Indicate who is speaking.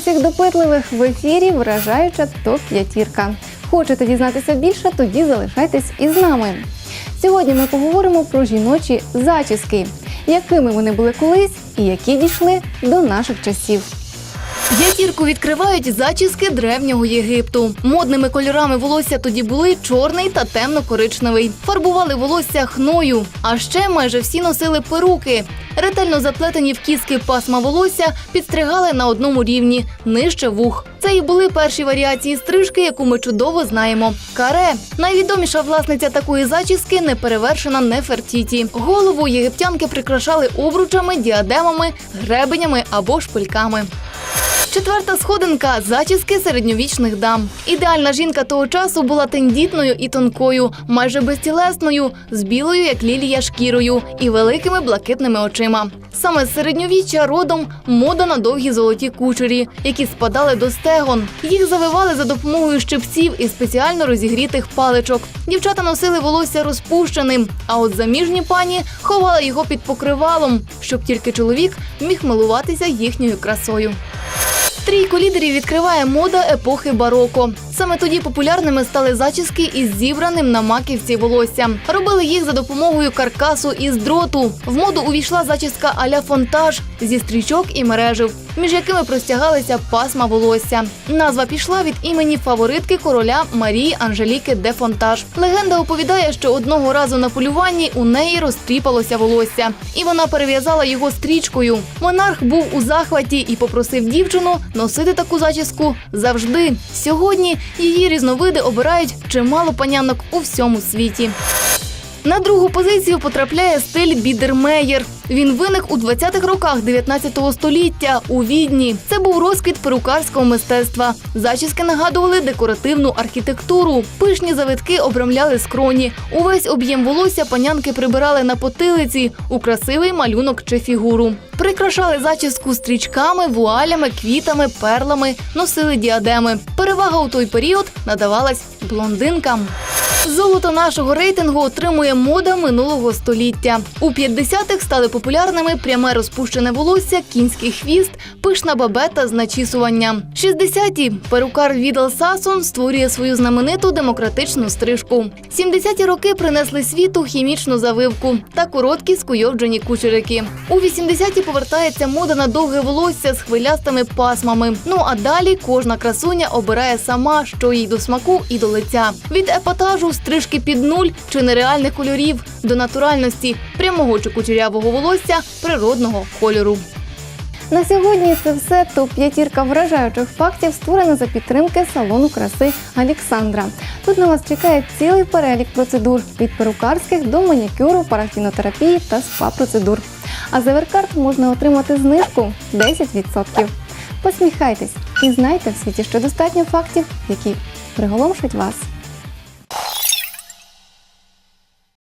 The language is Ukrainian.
Speaker 1: Усіх допитливих в ефірі. Вражаюча топ п'ятірка. Хочете дізнатися більше? Тоді залишайтесь із нами. Сьогодні ми поговоримо про жіночі зачіски, якими вони були колись і які дійшли до наших часів.
Speaker 2: П'ятірку відкривають зачіски древнього Єгипту. Модними кольорами волосся тоді були чорний та темно-коричневий. Фарбували волосся хною. А ще майже всі носили перуки. Ретельно заплетені в кіски пасма волосся підстригали на одному рівні нижче вух. Це і були перші варіації стрижки, яку ми чудово знаємо. Каре найвідоміша власниця такої зачіски неперевершена Нефертіті. Голову єгиптянки прикрашали обручами, діадемами, гребенями або шпильками. Четверта сходинка зачіски середньовічних дам. Ідеальна жінка того часу була тендітною і тонкою, майже безтілесною, з білою, як лілія, шкірою і великими блакитними очима. Саме з середньовіччя родом мода на довгі золоті кучері, які спадали до стегон. Їх завивали за допомогою щипців і спеціально розігрітих паличок. Дівчата носили волосся розпущеним, а от заміжні пані ховали його під покривалом, щоб тільки чоловік міг милуватися їхньою красою. Трійку лідерів відкриває мода епохи бароко. Саме тоді популярними стали зачіски із зібраним на маківці волосся. Робили їх за допомогою каркасу із дроту. В моду увійшла зачіска аля фонтаж зі стрічок і мережив, між якими простягалися пасма волосся. Назва пішла від імені фаворитки короля Марії Анжеліки де Фонтаж. Легенда оповідає, що одного разу на полюванні у неї розтріпалося волосся, і вона перев'язала його стрічкою. Монарх був у захваті і попросив дівчину носити таку зачіску завжди. Сьогодні її різновиди обирають чимало панянок у всьому світі. На другу позицію потрапляє стиль бідермеєр. Він виник у 20-х роках 19 століття у Відні. Це був розквіт перукарського мистецтва. Зачіски нагадували декоративну архітектуру. Пишні завитки обрамляли скроні. Увесь об'єм волосся панянки прибирали на потилиці у красивий малюнок чи фігуру. Прикрашали зачіску стрічками, вуалями, квітами, перлами, носили діадеми. Перевага у той період надавалась блондинкам. Золото нашого рейтингу отримує мода минулого століття. У 50-х стали популярними пряме розпущене волосся, кінський хвіст, пишна бабета з начісуванням. 60-ті перукар Відал Сасон створює свою знамениту демократичну стрижку. 70-ті роки принесли світу хімічну завивку та короткі скуйовджені кучерики. У 80-ті повертається мода на довге волосся з хвилястими пасмами. Ну а далі кожна красуня обирає сама, що їй до смаку і до лиця. Від епатажу стрижки під нуль чи нереальних кольорів до натуральності прямого чи кучерявого волосся природного кольору.
Speaker 1: На сьогодні це все топ п'ятірка вражаючих фактів, створена за підтримки салону краси Олександра. Тут на вас чекає цілий перелік процедур від перукарських до манікюру, парафінотерапії та спа-процедур. А за Веркарт можна отримати знижку 10%. Посміхайтесь і знайте в світі, що достатньо фактів, які приголомшать вас.